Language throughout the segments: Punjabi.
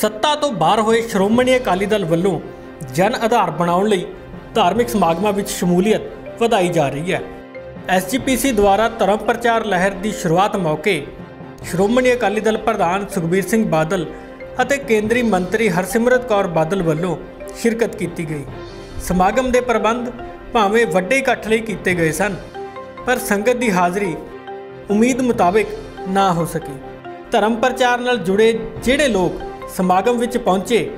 ਸੱਤਾ ਤੋਂ ਬਾਹਰ ਹੋਏ ਸ਼੍ਰੋਮਣੀ ਅਕਾਲੀ ਦਲ ਵੱਲੋਂ ਜਨ ਆਧਾਰ ਬਣਾਉਣ ਲਈ ਧਾਰਮਿਕ ਸਮਾਗਮਾਂ ਵਿੱਚ ਸ਼ਮੂਲੀਅਤ ਵਧਾਈ ਜਾ ਰਹੀ ਹੈ। ਐਸਜੀਪੀਸੀ ਦੁਆਰਾ ਧਰਮ ਪ੍ਰਚਾਰ ਲਹਿਰ ਦੀ ਸ਼ੁਰੂਆਤ ਮੌਕੇ ਸ਼੍ਰੋਮਣੀ ਅਕਾਲੀ ਦਲ ਪ੍ਰਧਾਨ ਸੁਖਬੀਰ ਸਿੰਘ ਬਾਦਲ ਅਤੇ ਕੇਂਦਰੀ ਮੰਤਰੀ ਹਰਸਿਮਰਤ ਕੌਰ ਬਾਦਲ ਵੱਲੋਂ ਸ਼ਿਰਕਤ ਕੀਤੀ ਗਈ। ਸਮਾਗਮ ਦੇ ਪ੍ਰਬੰਧ ਭਾਵੇਂ ਵੱਡੇ ਇਕੱਠ ਲਈ ਕੀਤੇ ਗਏ ਸਨ, ਪਰ ਸੰਗਤ ਦੀ ਹਾਜ਼ਰੀ ਉਮੀਦ ਮੁਤਾਬਕ ਨਾ ਹੋ ਸਕੀ। ਧਰਮ ਪ੍ਰਚਾਰ ਨਾਲ ਜੁੜੇ ਜਿਹੜੇ ਲੋਕ ਸਮਾਗਮ ਵਿੱਚ ਪਹੁੰਚੇ।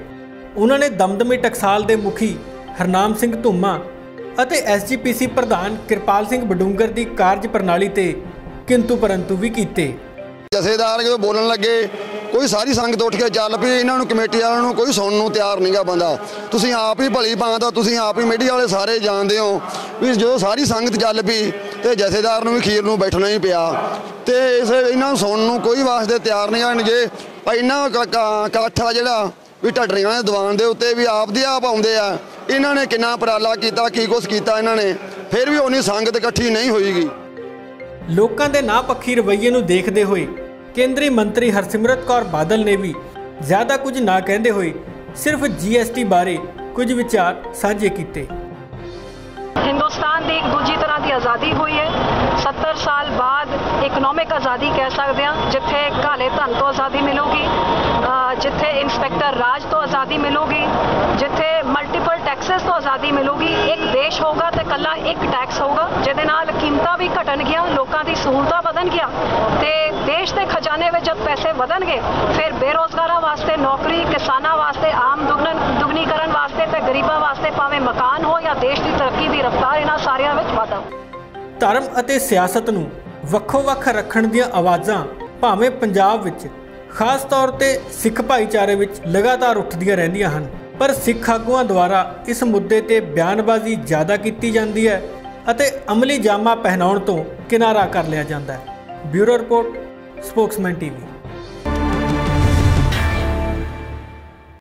ਉਹਨਾਂ ਨੇ ਦਮਦਮੀ ਟਕਸਾਲ ਦੇ ਮੁਖੀ ਹਰਨਾਮ ਸਿੰਘ ਧੁੰਮਾ ਅਤੇ ਐਸਜੀਪੀਸੀ ਪ੍ਰਧਾਨ ਕਿਰਪਾਲ ਸਿੰਘ ਬਡੂੰਗਰ ਦੀ ਕਾਰਜ ਪ੍ਰਣਾਲੀ ਤੇ ਕਿੰਤੂ ਪਰੰਤੂ ਵੀ ਕੀਤੇ। ਜਥੇਦਾਰ ਜਦੋਂ ਬੋਲਣ ਲੱਗੇ, ਕੋਈ ਸਾਰੀ ਸੰਗਤ ਉੱਠ ਕੇ ਚੱਲ ਪਈ, ਇਹਨਾਂ ਨੂੰ ਕਮੇਟੀ ਵਾਲਿਆਂ ਨੂੰ ਕੋਈ ਸੁਣਨ ਨੂੰ ਤਿਆਰ ਨਹੀਂਗਾ ਬੰਦਾ। ਤੁਸੀਂ ਆਪ ਹੀ ਭਲੀ ਭਾਂਤ ਤੁਸੀਂ ਆਪ ਹੀ ਮੀਡੀਆ ਵਾਲੇ ਸਾਰੇ ਜਾਣਦੇ ਹੋ ਵੀ ਜਦੋਂ ਸਾਰੀ ਸੰਗਤ ਚੱਲ ਪਈ ਤੇ ਜਥੇਦਾਰ ਨੂੰ ਵੀ ਖੀਰ ਨੂੰ ਬੈਠਣਾ ਹੀ ਪਿਆ। ਤੇ ਇਸ ਇਹਨਾਂ ਨੂੰ ਸੁਣਨ ਨੂੰ ਕੋਈ ਵਾਸਤੇ ਤਿਆਰ ਨਹੀਂ ਆਣਗੇ। ਇੰਨਾ ਕ- ਕ- ਇਕੱਠ ਆ ਜਿਹੜਾ ਵੀ ਢੱਡਰੀਆਂ ਦੇ ਦੀਵਾਨ ਦੇ ਉੱਤੇ ਵੀ ਆਪ ਦੀ ਆਪ ਆਉਂਦੇ ਆ। ਇਹਨਾਂ ਨੇ ਕਿੰਨਾ ਉਪਰਾਲਾ ਕੀਤਾ, ਕੀ ਕੁਛ ਕੀਤਾ ਇਹਨਾਂ ਨੇ। ਫਿਰ ਵੀ ਉਨੀ ਸੰਗਤ ਇਕੱਠੀ ਨਹੀਂ ਹੋਈਗੀ। ਲੋਕਾਂ ਦੇ ਨਾ ਪੱਖੀ ਰਵੱਈਏ ਨੂੰ ਦੇਖਦੇ ਹੋਏ ਕੇਂਦਰੀ ਮੰਤਰੀ ਹਰਸਿਮਰਤ ਕੌਰ ਬਾਦਲ ਨੇ ਵੀ ਜ਼ਿਆਦਾ ਕੁਝ ਨਾ ਕਹਿੰਦੇ ਹੋਏ ਸਿਰਫ ਜੀਐਸਟੀ ਬਾਰੇ ਕੁਝ ਵਿਚਾਰ ਸਾਂਝੇ ਕੀਤੇ। ਹਿੰਦੁਸਤਾਨ ਦੀ ਇੱਕ ਦੂਜੀ ਤਰ੍ਹਾਂ ਦੀ ਆਜ਼ਾਦੀ ਹੋਈ ਹੈ। 70 ਸਾਲ ਬਾਅਦ ਇਕਨੋਮਿਕ ਆਜ਼ਾਦੀ ਕਹਿ ਸਕਦੇ ਹਾਂ, ਜਿੱਥੇ ਕਾਲੇ ਧਨ ਤੋਂ ਆਜ਼ਾਦੀ ਮਿਲੂਗੀ ਜਿੱਥੇ ਇੰਸਪੈਕਟਰ ਰਾਜ ਤੋਂ ਆਜ਼ਾਦੀ ਮਿਲੂਗੀ, ਜਿੱਥੇ ਮਲਟੀਪਲ ਟੈਕਸਸ ਤੋਂ ਆਜ਼ਾਦੀ ਮਿਲੂਗੀ, ਇੱਕ ਦੇਸ਼ ਹੋਗਾ ਤੇ ਕੱਲਾ ਇੱਕ ਟੈਕਸ ਹੋਗਾ ਜਿਹਦੇ ਨਾਲ ਕੀਮਤਾਂ ਵੀ ਘਟਣਗੀਆਂ ਲੋਕਾਂ ਦੀ ਸਹੂਲਤਾਂ ਵਧਣਗੀਆਂ ਤੇ ਦੇਸ਼ ਦੇ ਖਜ਼ਾਨੇ ਵਿੱਚ ਜਦ ਪੈਸੇ ਵਧਣਗੇ, ਫਿਰ ਬੇਰੋਜ਼ਗਾਰਾਂ ਵਾਸਤੇ ਨੌਕਰੀ, ਕਿਸਾਨਾਂ ਵਾਸਤੇ ਧਰਮ ਅਤੇ ਸਿਆਸਤ ਨੂੰ ਵੱਖੋ-ਵੱਖ ਰੱਖਣ ਦੀਆਂ ਆਵਾਜ਼ਾਂ ਭਾਵੇਂ ਪੰਜਾਬ ਵਿੱਚ, ਖਾਸ ਤੌਰ ਤੇ ਸਿੱਖ ਭਾਈਚਾਰੇ ਵਿੱਚ ਲਗਾਤਾਰ ਉੱਠਦੀਆਂ ਰਹਿੰਦੀਆਂ ਹਨ। ਪਰ ਸਿੱਖ ਆਗੂਆਂ ਦੁਆਰਾ ਇਸ ਮੁੱਦੇ ਤੇ ਬਿਆਨਬਾਜ਼ੀ ਜ਼ਿਆਦਾ ਕੀਤੀ ਜਾਂਦੀ ਹੈ ਅਤੇ ਅਮਲੀ ਜਾਮਾ ਪਹਿਨਾਉਣ ਤੋਂ ਕਿਨਾਰਾ ਕਰ ਲਿਆ ਜਾਂਦਾ ਹੈ। Bureau report, Spokesman TV.